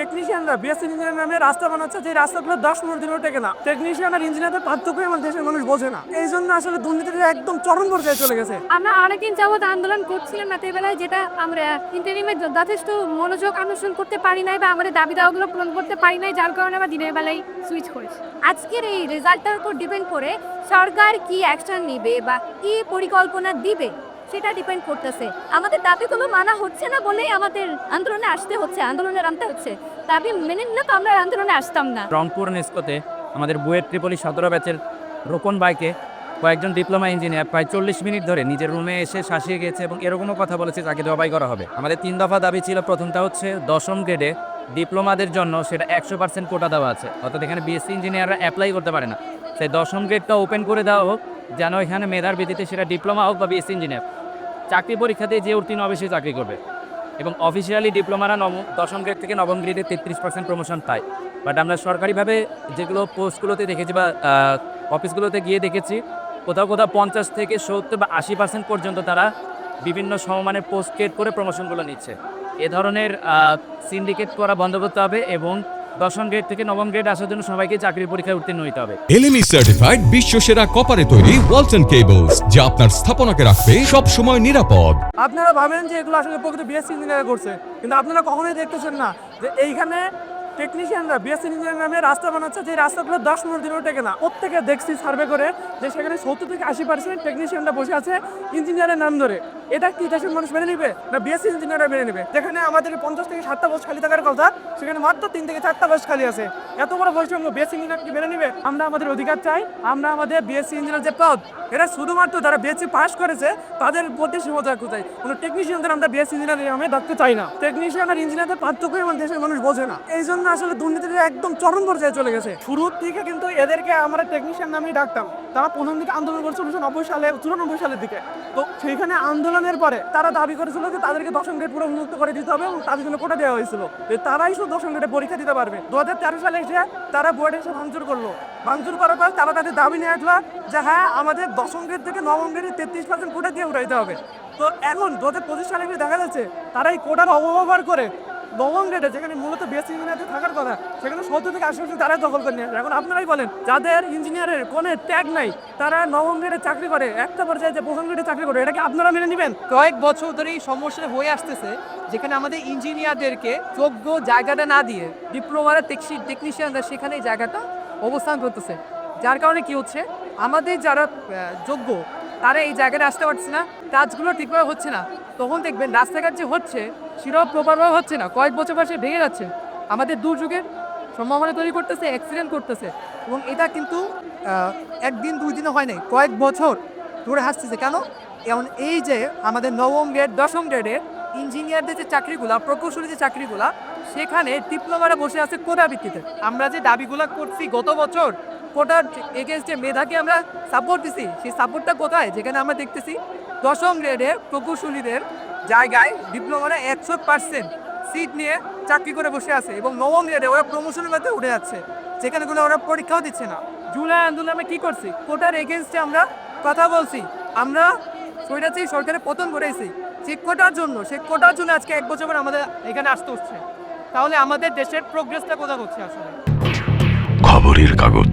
টেকনিশিয়ানরা BSc engineer নামে রাস্তা বানাচ্ছে, যে রাস্তাগুলো দশ পনেরো দিনও টেকে না টেকনিশিয়ান আর ইঞ্জিনিয়ারদের পার্থক্যই আমার দেশের মানুষ বোঝে না। এই জন্য আসলে দুর্নীতিটা একদম চরম পর্যায়ে চলে গেছে। আমরা অনেকদিন যাবৎ আন্দোলন করছিলাম রাতের বেলায় যেটা আমরা ইন্টারিমে যথেষ্ট মনোযোগ আকর্ষণ করতে পারি নাই বা আমাদের দাবি দাওয়াগুলো পূরণ করতে পারি নাই, যার কারণে আমরা দিনের বেলায় সুইচ করেছি। আজকের এই রেজাল্টটার উপর ডিপেন্ড করে সরকার কি অ্যাকশন নেবে বা কি পরিকল্পনা দিবে? সেটা ডিপেন্ড করতেছে। আমাদের দাবিগুলো মানা হচ্ছে না বলেই আমাদের আন্দোলনে আসতে হচ্ছে আন্দোলনে নামতে হচ্ছে। দাবি মেনে নিলে তো আমরা আন্দোলনে আসতাম না। রংপুর নেস্কোতে আমাদের বুয়েট ত্রিপলি সতেরো ব্যাচের রোপন বাইকে কয়েকজন ডিপ্লোমা ইঞ্জিনিয়ার প্রায় চল্লিশ মিনিট ধরে নিজের রুমে এসে শাসিয়ে গেছে এবং এরকমও কথা বলেছে তাকে জবাই করা হবে। আমাদের তিন দফা দাবি ছিল, প্রথমটা হচ্ছে দশম গ্রেডে ডিপ্লোমাদের জন্য সেটা একশো পার্সেন্ট কোটা দেওয়া আছে। অর্থাৎ এখানে বিএসসি ইঞ্জিনিয়াররা অ্যাপ্লাই করতে পারে না। সেই দশম গ্রেডটা ওপেন করে দেওয়া হোক, যেন এখানে মেধার ভিত্তিতে সেটা ডিপ্লোমা হোক বা বিএসসি ইঞ্জিনিয়ার। চাকরি পরীক্ষাতে যে উত্তীর্ণ হবে সে চাকরি করবে। এবং অফিসিয়ালি ডিপ্লোমারা নবম, দশম গ্রেড থেকে নবম গ্রেডে তেত্রিশ পার্সেন্ট প্রমোশন পায়। বাট আমরা সরকারিভাবে যেগুলো পোস্টগুলোতে দেখেছি বা অফিসগুলোতে গিয়ে দেখেছি, কোথাও কোথাও পঞ্চাশ থেকে সত্তর বা আশি পার্সেন্ট পর্যন্ত তারা বিভিন্ন সমমানের পোস্ট গ্রেড করে প্রমোশনগুলো নিচ্ছে। এ ধরনের সিন্ডিকেট করা বন্ধ করতে হবে এবং দশম গ্রেড থেকে নবম গ্রেড আসার জন্য সবাইকে চাকরির পরীক্ষায় উত্তীর্ণ হতে হবে। এলএমই সার্টিফাইড বিশ্ব সেরা কপারে তৈরি ওয়ালটন কেবলস যা আপনার স্থাপনাকে রাখবে সব সময় নিরাপদ। আপনারা ভাবেন যে এগুলো আসলে প্রকৃত বিএসসি ইঞ্জিনিয়ার করছে কিন্তু আপনারা কখনোই দেখতেছেন না যে এইখানে টেকনিশিয়ানরা বিএসসি ইঞ্জিনিয়ার নামে রাস্তা বানাচ্ছে, যে রাস্তাগুলো দশ পনেরো দিনও টেকে না প্রত্যেকে দেখছি সার্ভে করে, যে সেখানে সত্তর থেকে আশি পার্সেন্ট টেকনিশিয়ানরা বসে আছে ইঞ্জিনিয়ারের নাম ধরে। এটা কি দেশের মানুষ মেনে নিবে, না বিএসসি ইঞ্জিনিয়াররা মেনে নেবে? যেখানে আমাদের পঞ্চাশ থেকে সাতটা বস খালি থাকার কথা, সেখানে মাত্র তিন থেকে চারটা বস খালি আছে। এত বড় বৈষম্য বিএসসি ইঞ্জিনিয়ার কি মেনে নিবে? আমরা আমাদের অধিকার চাই, আমরা আমাদের বিএসসি ইঞ্জিনিয়ার যে পদ এটা শুধুমাত্র যারা বিএসসি পাস করেছে, তাদের প্রতি সীমাবদ্ধ রাখতে চাই কোনো টেকনিশিয়ানদের আমরা বিএসসি ইঞ্জিনিয়ার আমি রাখতে চাই না। টেকনিশিয়ান আর ইঞ্জিনিয়ারদের পার্থক্য আমার দেশের মানুষ বোঝে না। এই জন্য আসলে দুর্নীতিটা একদম চরম পর্যায়ে চলে গেছে। শুরুর থেকে কিন্তু এদেরকে আমরা টেকনিশিয়ান নামেই ডাকতাম। তারা প্রথম দিকে আন্দোলন করছে উনিশশো নব্বই সালে, চুরানব্বই সালের দিকে। তো সেইখানে আন্দোলনের পরে তারা দাবি করেছিল যে তাদেরকে দশম গ্রেড পুরো মুক্ত করে দিতে হবে এবং তাদের জন্য কোটা দেওয়া হয়েছিল। তারাই শুধু দশম গ্রেডে পরীক্ষা দিতে পারবে। দু হাজার তেরো সালে এসে তারা বোর্ডে এসে ভাঙচুর করল। ভাঙচুর করার পর তারা তাদের দাবি নিয়ে আসলো যে হ্যাঁ আমাদের দশম গ্রেড থেকে নবম গ্রেডে তেত্রিশ পার্সেন্ট কোটা দিয়ে উঠাইতে হবে। তো এখন দু হাজার পঁচিশ সালে দেখা যাচ্ছে তারা এই কোটার অপব্যবহার করে গ্রেডে যেখানে মূলত বেসিক ইঞ্জিনিয়ারদের থাকার কথা, সেখানে সত্তর থেকে আশি পার্সেন্ট তারাই দখল করে নিয়ে। এখন আপনারাই বলেন, যাদের ইঞ্জিনিয়ারের কোনো ট্যাগ নাই, তারা নবম গ্রেডে চাকরি করে, একটা পর্যায়ে যে প্রথম গ্রেডে চাকরি করে, এটা কি আপনারা মেনে নেবেন কয়েক বছর ধরে এই সমস্যা হয়ে আসতেছে, যেখানে আমাদের ইঞ্জিনিয়ারদেরকে যোগ্য জায়গাটা না দিয়ে ডিপ্লোমার টেকনিশিয়ানরা সেখানে জায়গাটা অবস্থান করতেছে যার কারণে কি হচ্ছে, আমাদের যারা যোগ্য তারা এই জায়গাটা আসতে পারছে না, কাজগুলো ঠিকভাবে হচ্ছে না। তখন দেখবেন রাস্তাঘাট যে হচ্ছে, সেটাও প্রপারভাবে হচ্ছে না। কয়েক বছর পর সে ভেঙে যাচ্ছে। আমাদের দুর্যোগের সম্ভাবনা তৈরি করতেছে অ্যাক্সিডেন্ট করতেছে। এবং এটা কিন্তু একদিন দুই দিনে হয় নাই, কয়েক বছর ধরে আসতেছে কেন? যেমন এই যে আমাদের নবম গ্রেড দশম গ্রেডের ইঞ্জিনিয়ারদের যে চাকরিগুলা, প্রকৌশলী যে চাকরিগুলা, সেখানে ডিপ্লোমারা বসে আছে কোটা ভিত্তিতে। আমরা যে দাবিগুলা করছি গত বছর কোটার এগেনস্টে মেধাকে আমরা সাপোর্ট দিছি। সেই সাপোর্টটা কোথায়? যেখানে আমরা দেখতেছি দশম গ্রেডের প্রকৌশলীদের জায়গায় ডিপ্লোমারা একশো পার্সেন্ট সিট নিয়ে চাকরি করে বসে আছে এবং নবম গ্রেডে ওরা প্রমোশনের মধ্যে উঠে যাচ্ছে, যেখানে কোনো ওরা পরীক্ষাও দিচ্ছে না। জুলাই আন্দোলনে আমরা কি করছি? কোটার এগেনস্টে আমরা কথা বলছি। আমরা সৈরাচি সরকারের পতন করেছি সেই কোটার জন্য সে কোটার জন্য আজকে এক বছর পর আমাদের এখানে আসতে হচ্ছে। তাহলে আমাদের দেশের প্রোগ্রেসটা কোথায় হচ্ছে আসলে? খবরের কাগজ।